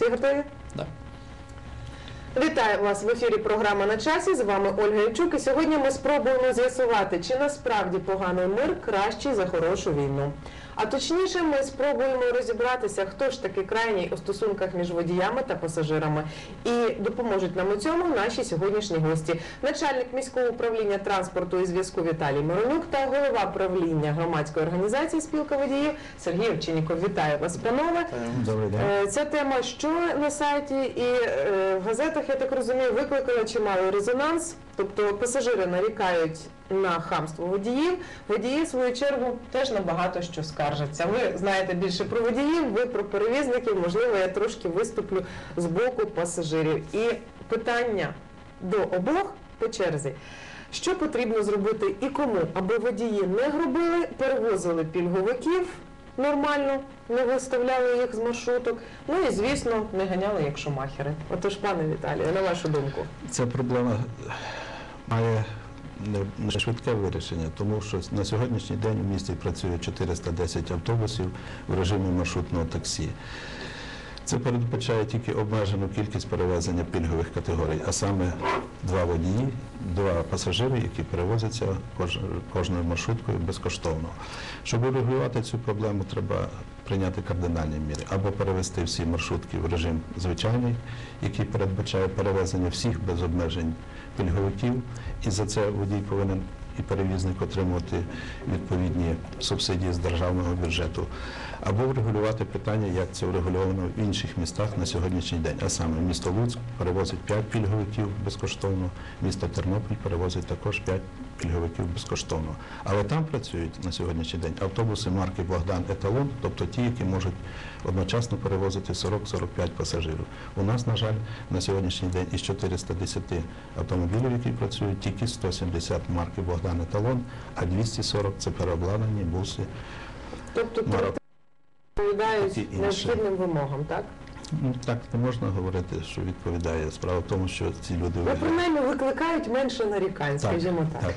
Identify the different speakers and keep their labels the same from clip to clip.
Speaker 1: Всі готові?
Speaker 2: Да.
Speaker 1: Вітаю вас в ефірі. Програма на часі. З вами Ольга Ячук. І сьогодні ми спробуємо з'ясувати, чи насправді поганий мир кращий за хорошу війну. А точніше, ми спробуємо розібратися, хто ж таки крайній у стосунках між водіями та пасажирами. І допоможуть нам у цьому наші сьогоднішні гості. Начальник міського управління транспорту і зв'язку Віталій Миронюк та голова правління громадської організації Спілка водіїв Сергій Овчинніков. Вітаю вас, панове.
Speaker 3: Добрий день.
Speaker 1: Е, Ця тема що на сайті і е, в газетах, я так розумію, викликала чималий резонанс. Тобто пасажири нарікають на хамство водіїв. Водії, в свою чергу, теж на багато що скаржаться. Ви знаєте більше про водіїв, ви про перевізників. Можливо, я трошки виступлю з боку пасажирів. І питання до обох по черзі. Що потрібно зробити і кому, аби водії не гробили, перевозили пільговиків нормально, не виставляли їх з маршруток. Ну і звісно, не ганяли як шумахери. Отож, пане Віталію, на вашу думку.
Speaker 3: Ця проблема має не- швидке вирішення, тому що на сьогоднішній день у місті працює 410 автобусів в режимі маршрутного таксі. Це передбачає тільки обмежену кількість перевезення пільгових категорій, а саме два водії, два пасажири, які перевозяться кожною маршруткою безкоштовно. Щоб урегулювати цю проблему, треба прийняти кардинальні міри або перевести всі маршрутки в режим звичайний, який передбачає перевезення всіх без обмежень пільговиків, і за це водій повинен і перевізник отримувати відповідні субсидії з державного бюджету, або врегулювати питання, як це врегульовано в інших містах на сьогоднішній день. А саме місто Луцьк перевозить 5 пільговиків безкоштовно, місто Тернопіль перевозить також 5 пільговиків безкоштовно. Але там працюють на сьогоднішній день автобуси марки Богдан Еталон, тобто ті, які можуть одночасно перевозити 40-45 пасажирів. У нас, на жаль, на сьогоднішній день із 410 автомобілів, які працюють, тільки 170 марки Богдан Еталон, а 240 це переобладнані буси.
Speaker 1: Тобто відповідають необхідним вимогам, так?
Speaker 3: Ну, так не можна говорити, що відповідає. Справа в тому, що ці люди
Speaker 1: Ну, принаймні викликають менше нарікань, скажімо так.
Speaker 3: так.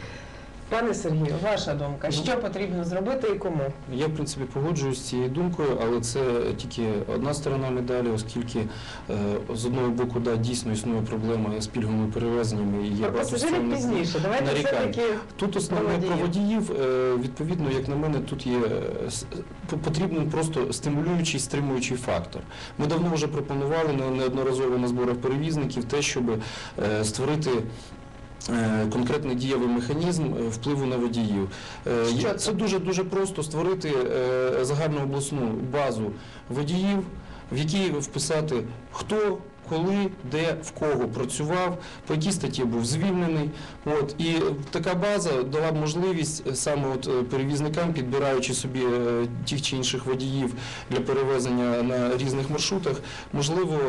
Speaker 1: Пане Сергію, ваша думка, що потрібно зробити і кому?
Speaker 2: Я, в принципі, погоджуюсь з цією думкою, але це тільки одна сторона медалі, оскільки е, з одного боку, да, дійсно існує проблема з пільговими перевезеннями і є багато
Speaker 1: пасажирів пізніше. Давайте все-таки
Speaker 2: Тут основне
Speaker 1: Про водіїв.
Speaker 2: е, відповідно, як на мене, тут є е, потрібен просто стимулюючий, стримуючий фактор. Ми давно вже пропонували неодноразово на зборах перевізників те, щоб створити. Е, Конкретний дієвий механізм е, впливу на водіїв. Е,
Speaker 1: це?
Speaker 2: Дуже дуже просто створити загальну обласну базу водіїв, в якій вписати хто, коли, де, в кого працював, по якій статті був звільнений. От і така база дала б можливість е, саме от е, перевізникам, підбираючи собі е, тих чи інших водіїв для перевезення на різних маршрутах, можливо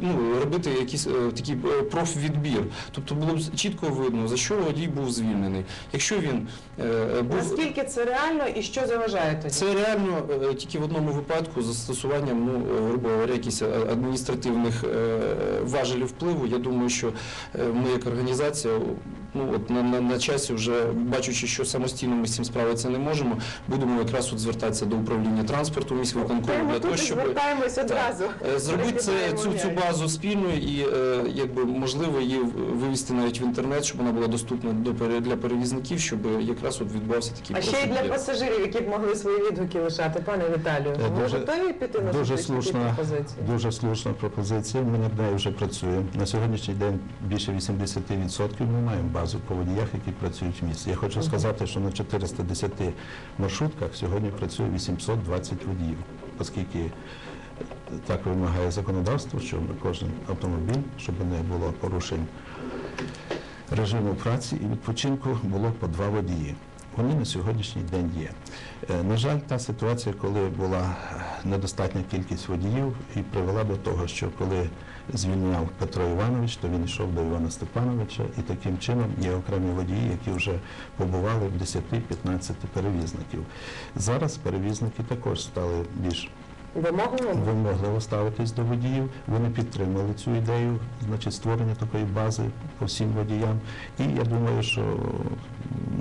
Speaker 2: ну, робити якийсь такий профвідбір. Тобто було б чітко видно, за що водій був звільнений. Якщо він був
Speaker 1: наскільки це реально і що заважає тоді?
Speaker 2: це реально тільки в одному випадку з застосуванням, ну, грубо говоря, якихось е, адміністративних е, важелів впливу. Я думаю, що е, ми як організація, ну от на, на, на часі вже бачучи, що самостійно ми з цим справитися не можемо, будемо якраз от звертатися до управління транспорту міськвиконкому для того, щоб
Speaker 1: звертаємось одразу.
Speaker 2: Е, Зробити це, цю, цю базу спільною і е, якби можливо її вивести навіть в інтернет, щоб вона була доступна до пере- для перевізників, щоб якраз от відбувався такий
Speaker 1: А ще й для пасажирів, які б могли свої відгуки лишати, пане Віталію.
Speaker 3: Е,
Speaker 1: Ви
Speaker 3: дуже-
Speaker 1: готові піти на
Speaker 3: Дуже слушна,
Speaker 1: пропозиції?
Speaker 3: дуже слушна пропозиція. Ми над нею вже працюємо. На сьогоднішній день більше 80% ми маємо базу по водіях, які працюють в місті. Я хочу сказати, що на 410 маршрутках сьогодні працює 820 водіїв, оскільки так вимагає законодавство, що кожен автомобіль, щоб не було порушень режиму праці і відпочинку, було по два водії. Вони на сьогоднішній день є. Е, На жаль, та ситуація, коли була недостатня кількість водіїв, і привела до того, що коли звільняв Петро Іванович, то він йшов до Івана Степановича, і таким чином є окремі водії, які вже побували в 10-15 перевізників. Зараз перевізники також стали більш
Speaker 1: Вимогливо?
Speaker 3: вимогливо ставитись до водіїв. Вони підтримали цю ідею, значить, створення такої бази по всім водіям. І я думаю, що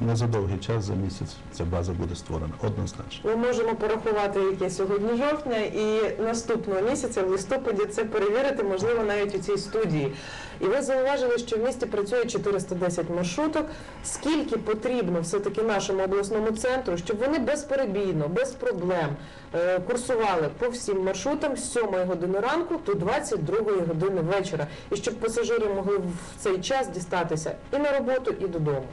Speaker 3: не за довгий час, за місяць, ця база буде створена однозначно.
Speaker 1: Ми можемо порахувати, яке сьогодні жовтня, і наступного місяця, в листопаді, це перевірити, можливо, навіть у цій студії. І ви зауважили, що в місті працює 410 маршруток. Скільки потрібно все-таки нашому обласному центру, щоб вони безперебійно, без проблем е, курсували по всім маршрутам з 7 години ранку до 22 години вечора, і щоб пасажири могли в цей час дістатися і на роботу, і додому.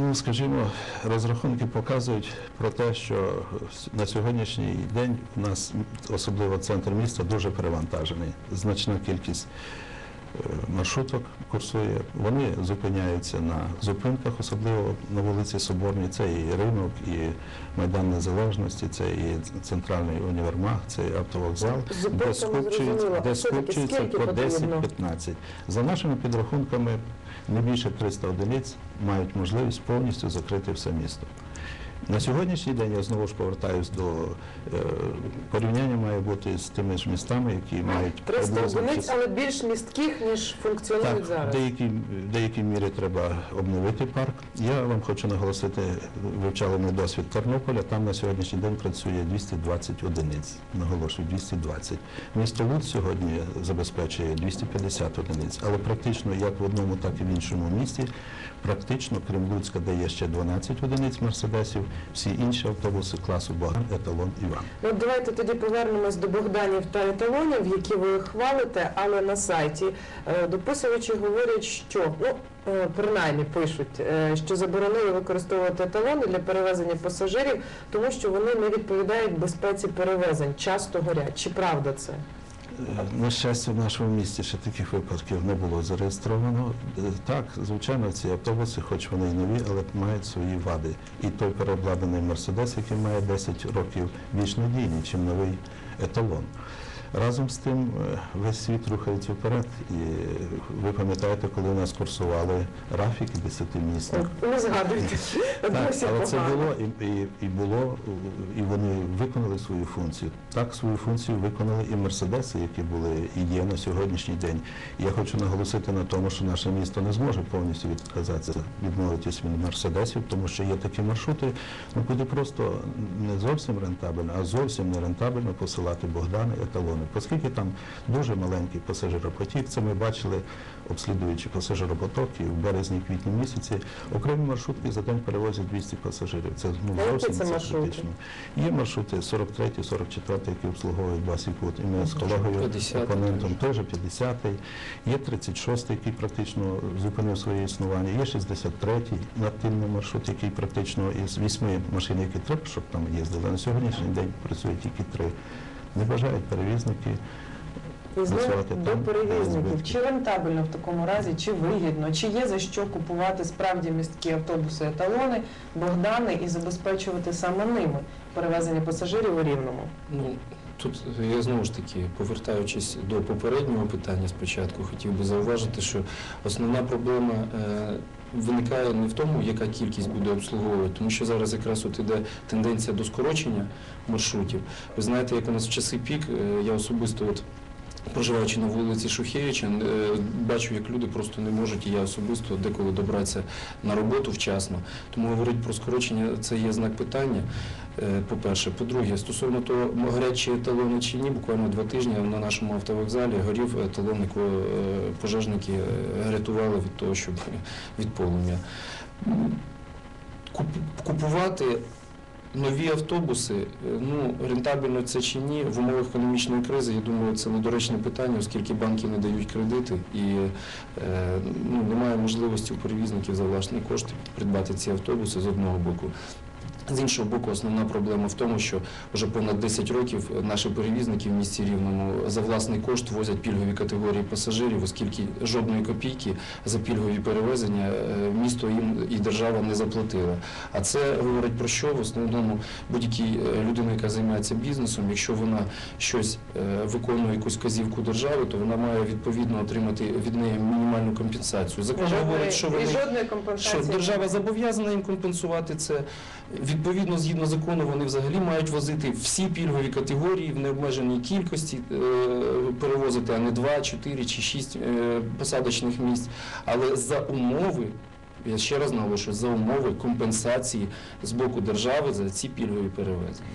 Speaker 3: Ну, скажімо, розрахунки показують про те, що на сьогоднішній день у нас, особливо центр міста, дуже перевантажений. Значна кількість е, маршруток курсує. Вони зупиняються на зупинках, особливо на вулиці Соборній. Це і ринок, і Майдан Незалежності, це і центральний універмаг, це і автовокзал,
Speaker 1: З
Speaker 3: де скупчується, де скупчується по 10-15. За нашими підрахунками, не більше 300 одиниць мають можливість повністю закрити все місто. На сьогоднішній день я знову ж повертаюсь до е, порівняння має бути з тими ж містами, які мають
Speaker 1: 300
Speaker 3: приблизно
Speaker 1: одиниць, але більш містких, ніж функціонують
Speaker 3: так,
Speaker 1: зараз.
Speaker 3: деякій, в деякій мірі треба обновити парк. Я вам хочу наголосити, вивчали ми досвід Тернополя. Там на сьогоднішній день працює 220 одиниць. Наголошую, 220. Місто Луд сьогодні забезпечує 250 одиниць, але практично як в одному, так і в іншому місті, практично, крім Луцька, де є ще 12 одиниць мерседесів, всі інші автобуси класу Богдан, Еталон, Іван.
Speaker 1: Ну, от давайте тоді повернемось до Богданів та еталонів, які ви хвалите, але на сайті е, дописувачі говорять, що ну е, принаймні пишуть, е, що заборонили використовувати еталони для перевезення пасажирів, тому що вони не відповідають безпеці перевезень, часто горять. Чи правда це?
Speaker 3: На щастя, в нашому місті ще таких випадків не було зареєстровано. Е, Так, звичайно, ці автобуси, хоч вони й нові, але мають свої вади. І той переобладнаний Мерседес, який має 10 років, більш надійний, ніж новий еталон. Разом з тим, е, весь світ рухається вперед. І ви пам'ятаєте, коли у нас курсували графіки 10 місць.
Speaker 1: Не згадуйте.
Speaker 3: Так, але це було і, і, і було, і вони виконали свою функцію. Так свою функцію виконали і мерседеси, які були і є на сьогоднішній день. І я хочу наголосити на тому, що наше місто не зможе повністю відказатися, відмовитись від мерседесів, тому що є такі маршрути, ну буде просто не зовсім рентабельно, а зовсім не рентабельно посилати Богдани еталони, оскільки там дуже маленький пасажиропотік. Це ми бачили, обслідуючи пасажиропотоки в березні-квітні місяці. Окремі маршрутки за день перевозять 200 пасажирів. Це ну, зовсім
Speaker 1: це
Speaker 3: це критично. Є маршрути 43, 44, які обслуговують Басікут. І ми з колегою опонентом теж 50-й. Є 36-й, який практично зупинив своє існування. Є 63-й надтильний маршрут, який практично із вісьми машин, які треба, щоб там їздили. На сьогоднішній день працює тільки три. Не бажають перевізники.
Speaker 1: І знову до перевізників. Чи рентабельно в такому разі, чи вигідно, чи є за що купувати справді місткі автобуси, еталони, Богдани і забезпечувати саме ними перевезення пасажирів у Рівному?
Speaker 2: Ну, тут я знову ж таки, повертаючись до попереднього питання спочатку, хотів би зауважити, що основна проблема е, виникає не в тому, яка кількість буде обслуговувати, тому що зараз якраз от іде тенденція до скорочення маршрутів. Ви знаєте, як у нас в часи пік, е, я особисто от. Проживаючи на вулиці Шухевича, е, бачу, як люди просто не можуть, і я особисто деколи добратися на роботу вчасно. Тому говорити про скорочення це є знак питання. е, По-перше, по-друге, стосовно того, м- горять чи ні, буквально два тижні на нашому автовокзалі горів якого е, пожежники рятували від того, щоб від полум'я. Купувати нові автобуси, е, ну рентабельно це чи ні, в умовах економічної кризи, я думаю, це недоречне питання, оскільки банки не дають кредити і е, ну, немає можливості у перевізників за власні кошти придбати ці автобуси з одного боку. З іншого боку, основна проблема в тому, що вже понад 10 років наші перевізники в місті Рівному за власний кошт возять пільгові категорії пасажирів, оскільки жодної копійки за пільгові перевезення е, місто їм і держава не заплатила. А це говорить про що? В основному будь-якій е, людина, яка займається бізнесом, якщо вона щось е, виконує якусь казівку держави, то вона має відповідно отримати від неї мінімальну компенсацію. Закон говорить, що вони що держава зобов'язана їм компенсувати це. Відповідно, згідно закону, вони взагалі мають возити всі пільгові категорії в необмеженій кількості, е, перевозити, а не 2, 4 чи 6 е, посадочних місць. Але за умови Я ще раз наголошую, за умови компенсації з боку держави за ці пільгові перевезення.